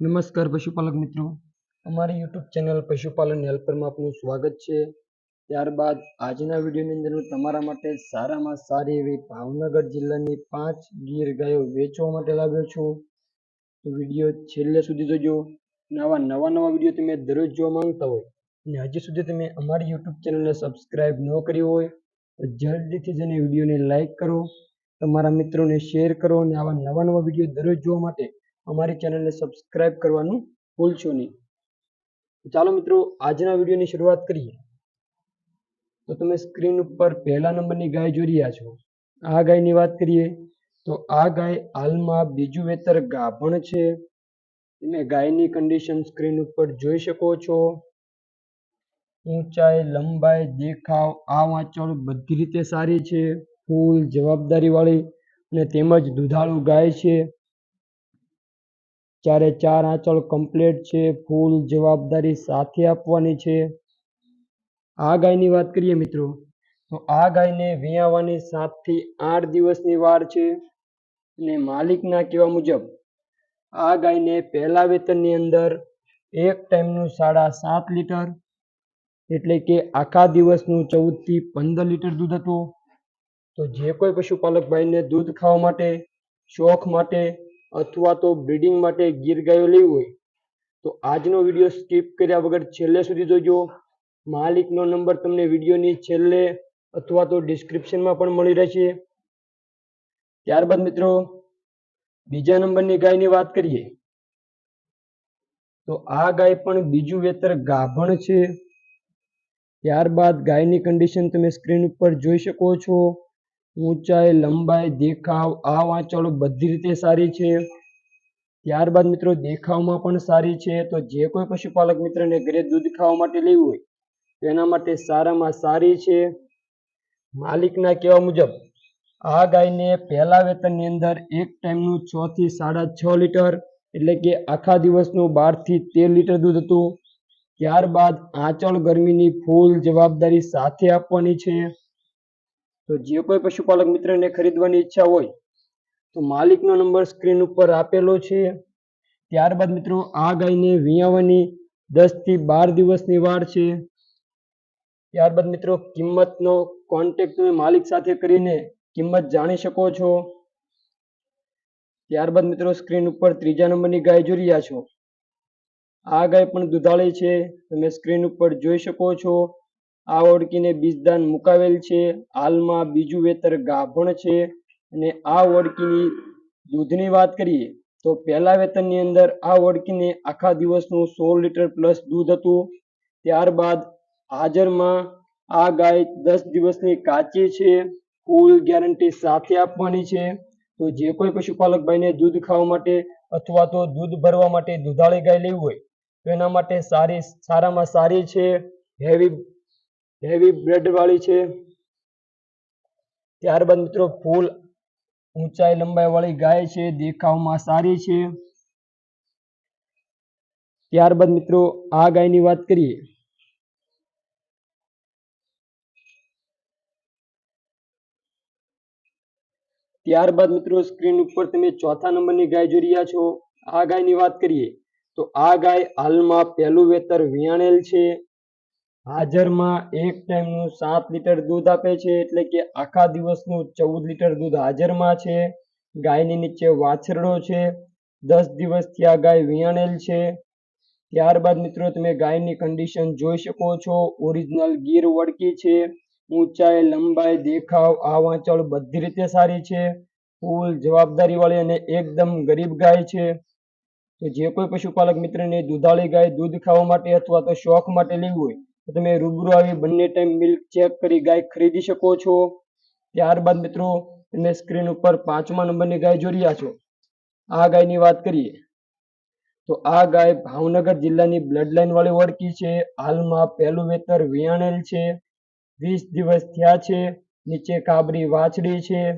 નમસ્કાર પશુપાલક મિત્રો. અમારી યુટ્યુબ ચેનલ પશુપાલન હેલ્પરમાં આપનું સ્વાગત છે. ત્યારબાદ આજના વિડીયોની અંદર હું તમારા માટે સારામાં સારી એવી ભાવનગર જિલ્લાની પાંચ ગીર ગાયો વેચવા માટે લાવ્યો છું. તો વીડિયો છેલ્લે સુધી જોજો. અને આવા નવા નવા વીડિયો તમે દરરોજ જોવા માંગતા હોય અને હજી સુધી તમે અમારી યુટ્યુબ ચેનલને સબસ્ક્રાઇબ ન કરી હોય તો જલ્દીથી જઈને વિડીયોને લાઈક કરો. તમારા મિત્રોને શેર કરો અને આવા નવા નવા વીડિયો દરરોજ જોવા માટે અમારી ચેનલને સબસ્ક્રાઇબ કરવાનું ભૂલશો નહીં. ચાલો મિત્રો, આજના વિડીયોની શરૂઆત કરીએ. તો તમે સ્ક્રીન ઉપર પહેલા નંબરની ગાય જોઈ રહ્યા છો. આ ગાયની વાત કરીએ, તો આ ગાય હાલમાં બીજું વેતર ગાભણ છે. તમે ગાયની કન્ડિશન સ્ક્રીન ઉપર જોઈ શકો છો. ઊંચાઈ, લંબાઈ, દેખાવ, આ વાંચોળ બધી રીતે સારી છે. ફૂલ જવાબદારી વાળી અને તેમજ દુધાળુ ગાય છે. ચારે ચાર આંચળ કમ્પ્લીટ છે, ફૂલ જવાબદારી સાથે આપવાની છે. આ ગાયની વાત કરીએ મિત્રો, તો આ ગાયને વિયાવાની સાતથી આઠ દિવસની વાર છે અને માલિકના કહેવા મુજબ, આ ગાયને પહેલા વેતનની અંદર એક ટાઈમનું સાડા સાત લીટર એટલે કે આખા દિવસનું ચૌદથી પંદર લીટર દૂધ હતું. તો જે કોઈ પશુપાલક ભાઈને દૂધ ખાવા માટે, શોખ માટે અથવા તો બ્રીડિંગ માટે ગીર ગાયો લેવી હોય, તો આજનો વીડિયો સ્કીપ કર્યા વગર છેલ્લે સુધી જોજો. માલિકનો નંબર તમને વિડીયોની છેલ્લે અથવા તો ડિસ્ક્રિપ્શનમાં પણ મળી રહેશે. ત્યારબાદ મિત્રો, બીજા નંબરની ગાયની વાત કરીએ. તો આ ગાય પણ બીજું વેતર ગાભણ છે. ત્યારબાદ ગાયની કન્ડિશન તમે સ્ક્રીન ઉપર જોઈ શકો છો. ઊંચાઈ, લંબાઈ, દેખાવ, આ વાંચળો બધી રીતે સારી છે. ત્યારબાદ મિત્રો, દેખાવમાં પણ સારી છે. તો જે કોઈ પશુપાલક મિત્રને ઘરે દૂધ ખાવા માટે લેવું હોય, તો એના માટે સારામાં સારી છે. માલિકના કહેવા મુજબ, આ ગાયને પહેલા વેતનની અંદર એક ટાઈમનું છ થી સાડા છ લીટર, એટલે કે આખા દિવસનું બારથી તેર લીટર દૂધ હતું. ત્યારબાદ આંચળ ગરમીની ફૂલ જવાબદારી સાથે આપવાની છે. તો જે કોઈ પશુપાલક મિત્રને ખરીદવાની ઈચ્છા હોય, તો માલિકનો નંબર સ્ક્રીન ઉપર આપેલો છે. ત્યારબાદ મિત્રો, આ ગાયને વિયાવાની દસથી બાર દિવસની વાર છે. ત્યારબાદ મિત્રો, કિંમતનો કોન્ટેક્ટ તમે માલિક સાથે કરીને કિંમત જાણી શકો છો. ત્યારબાદ મિત્રો, સ્ક્રીન ઉપર ત્રીજા નંબરની ગાય જોઈ રહ્યા છો. આ ગાય પણ દુધાળી છે. તમે સ્ક્રીન ઉપર જોઈ શકો છો. આ ઓળકીને બીજદાન મુકાવેલ છે. હાલમાં બીજું વેતર ગાભણ છે અને આ ઓળકીની દૂધની વાત કરીએ તો પહેલા વેતનની અંદર આ ઓળકીને આખા દિવસનું સોળ લીટર પ્લસ દૂધ હતું. ત્યારબાદ હાજરમાં આ ગાય દસ દિવસની કાચી છે. ફૂલ ગેરંટી સાથે આપવાની છે. તો જે કોઈ પશુપાલક ભાઈને દૂધ ખાવા માટે અથવા તો દૂધ ભરવા માટે દૂધાળી ગાય લેવી હોય તો એના માટે સારી, સારામાં સારી છે. હેવી હેવી બ્રેડ વાળી છે. ત્યારબાદ મિત્રો ફૂલ ઊંચાઈ લંબાઈ વાળી ગાય છે, દેખાવમાં સારી છે. ત્યારબાદ મિત્રો આ ગાયની વાત કરીએ. ત્યારબાદ મિત્રો સ્ક્રીન ઉપર તમે ચોથા નંબરની ગાય જોઈ રહ્યા છો. આ ગાયની વાત કરીએ તો આ ગાય હાલમાં પહેલું વેતર વિયાણેલ છે. હાજરમાં એક ટાઈમનું સાત લીટર દૂધ આપે છે, એટલે કે આખા દિવસનું ચૌદ લીટર દૂધ હાજરમાં છે. ગાયની નીચે વાછરડો છે. દસ દિવસથી આ ગાય વિયાણેલ છે. ત્યારબાદ મિત્રો તમે ગાયની કન્ડિશન જોઈ શકો છો. ઓરિજિનલ ગીર વળકી છે. ઊંચાઈ, લંબાઈ, દેખાવ આ વાંચળ બધી રીતે સારી છે. ફૂલ જવાબદારી વાળી અને એકદમ ગરીબ ગાય છે. તો જે કોઈ પશુપાલક મિત્રને દુધાળી ગાય દૂધ ખાવા માટે અથવા તો શોખ માટે લેવી હોય તો તમે રૂબરૂ આવી બંને ટાઈમ મિલ્ક ચેક કરી ગાય ખરીદી શકો છો. ત્યારબાદ મિત્રો, તમે સ્ક્રીન ઉપર પાંચમા નંબરની ગાય જોઈ રહ્યા છો. આ ગાયની વાત કરીએ. તો આ ગાય ભાવનગર જિલ્લાની બ્લડ લાઈન વાળી ઓળખી છે. હાલમાં પહેલું વેતર વિયાણેલ છે. વીસ દિવસ થયા છે. નીચે કાબરી વાછડી છે.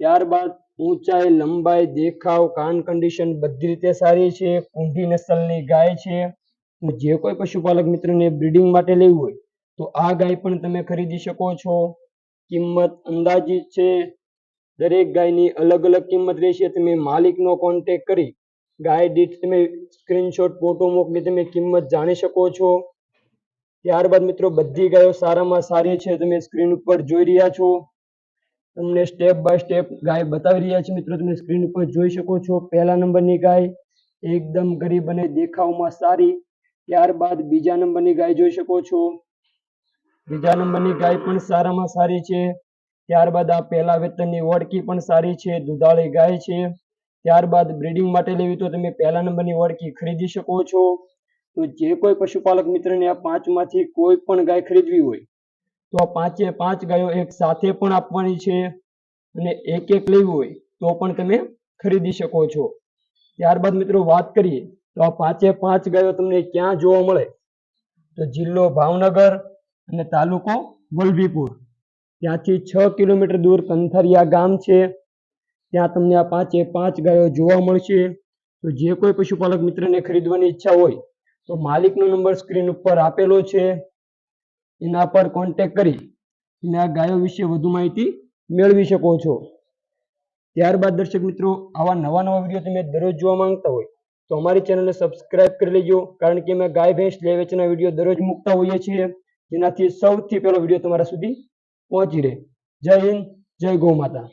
ત્યારબાદ ઊંચાઈ, લંબાઈ, દેખાવ, કાન કન્ડિશન બધી રીતે સારી છે. કુંઢી નસલની ગાય છે. તો જે કોઈ પશુપાલક મિત્રને બ્રીડિંગ માટે લેવું હોય, તો આ ગાય પણ તમે ખરીદી શકો છો. કિંમત અંદાજિત છે, દરેક ગાયની અલગ અલગ કિંમત રહેશે. તમે માલિકનો કોન્ટેક કરી, ગાય દીઠ તમે સ્ક્રીનશોટ ફોટો મોકલી તમે કિંમત જાણી શકો છો. ત્યારબાદ મિત્રો, બધી ગાયો સારામાં સારી છે. તમે સ્ક્રીન ઉપર જોઈ રહ્યા છો. તમને સ્ટેપ બાય સ્ટેપ ગાય બતાવી રહ્યા છે. મિત્રો, તમે સ્ક્રીન ઉપર જોઈ શકો છો. પહેલા નંબરની ગાય એકદમ ગરીબ અને દેખાવમાં સારી ત્યારબાદ બીજા નંબરની ગાય જોઈ શકો છો. બીજા નંબરની ગાય પણ સારામાં સારી છે. ત્યારબાદ આ પહેલા વેતનની ઓળખી પણ સારી છે, દુધાળી ગાય છે. ત્યારબાદ બ્રીડિંગ માટે લેવી તો તમે પહેલા નંબરની વળકી ખરીદી શકો છો. તો જે કોઈ પશુપાલક મિત્રને આ પાંચમાંથી કોઈ પણ ગાય ખરીદવી હોય, તો આ પાંચે પાંચ ગાયો એક સાથે પણ આપવાની છે અને એક એક લેવી હોય તો પણ તમે ખરીદી શકો છો. ત્યારબાદ મિત્રો વાત કરીએ તો આ પાંચે પાંચ ગાયો તમને ક્યાં જોવા મળે? તો જિલ્લો ભાવનગર અને તાલુકો વલભીપુર. ત્યાંથી છ કિલોમીટર દૂર કંથરિયા ગામ છે. ત્યાં તમને આ પાંચે પાંચ ગાયો જોવા મળશે. તો જે કોઈ પશુપાલક મિત્રને ખરીદવાની ઈચ્છા હોય, તો માલિકનો નંબર સ્ક્રીન ઉપર આપેલો છે. એના પર કોન્ટેક કરી અને આ ગાયો વિશે વધુ માહિતી મેળવી શકો છો. ત્યારબાદ દર્શક મિત્રો, આવા નવા નવા વીડિયો તમે દરરોજ જોવા માંગતા હોય તો અમારી ચેનલને સબસ્ક્રાઇબ કરી લેજો, કારણ કે અમે ગાય, ભેંસ, લે, વેચના વીડિયો દરરોજ મૂકતા હોઈએ છીએ, જેનાથી સૌથી પહેલો વીડિયો તમારા સુધી પહોંચી રહે. જય હિન્દ, જય ગૌ માતા.